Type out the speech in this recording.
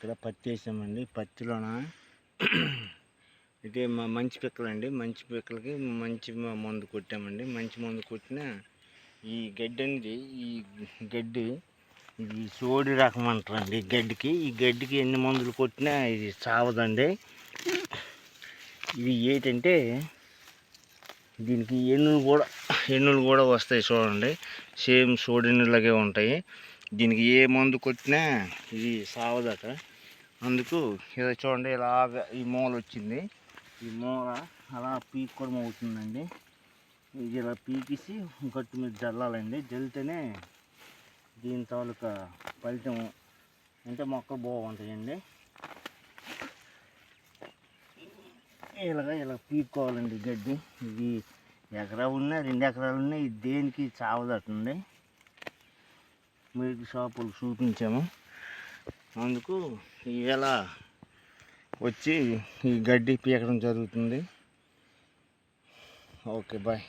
ఇక్కడ పత్తి వేసామండి. పత్తిలోన ఇది మా మంచి పిక్కలండి. మంచి పిక్కలకి మంచి మందు కొట్టామండి. మంచి మందు కొట్టిన ఈ గడ్డి అనేది ఈ గడ్డి ఇది సోడి రకం అంటారండి. ఈ గడ్డికి ఈ గడ్డికి ఎన్ని మందులు కొట్టినా ఇది చావదండి ఇవి ఏంటంటే దీనికి ఎన్నులు కూడా ఎన్నులు కూడా వస్తాయి చూడండి. సేమ్ సోడినులాగే ఉంటాయి. దీనికి ఏ మందు కొట్టినా ఇది సావదట. అందుకు ఇలా చూడండి ఇలాగా ఈ మూల వచ్చింది. ఈ మూల అలా పీక్కోవడం అవుతుందండి. ఇది ఇలా పీకిసి గట్టు మీద జల్లాలండి. జల్లితేనే దీని తాలూకా ఫలితం అంటే మొక్కలు బాగుంటాయండి. ఇలాగ ఇలా పీక్కోవాలండి గడ్డి. ఇది ఎకరా ఉన్నా రెండు ఎకరాలు ఉన్నాయి దేనికి చావదటండి మెడికల్ షాపులు చూపించాము. అందుకు ఈవేళ వచ్చి ఈ గడ్డి పీకడం జరుగుతుంది. Okay bye.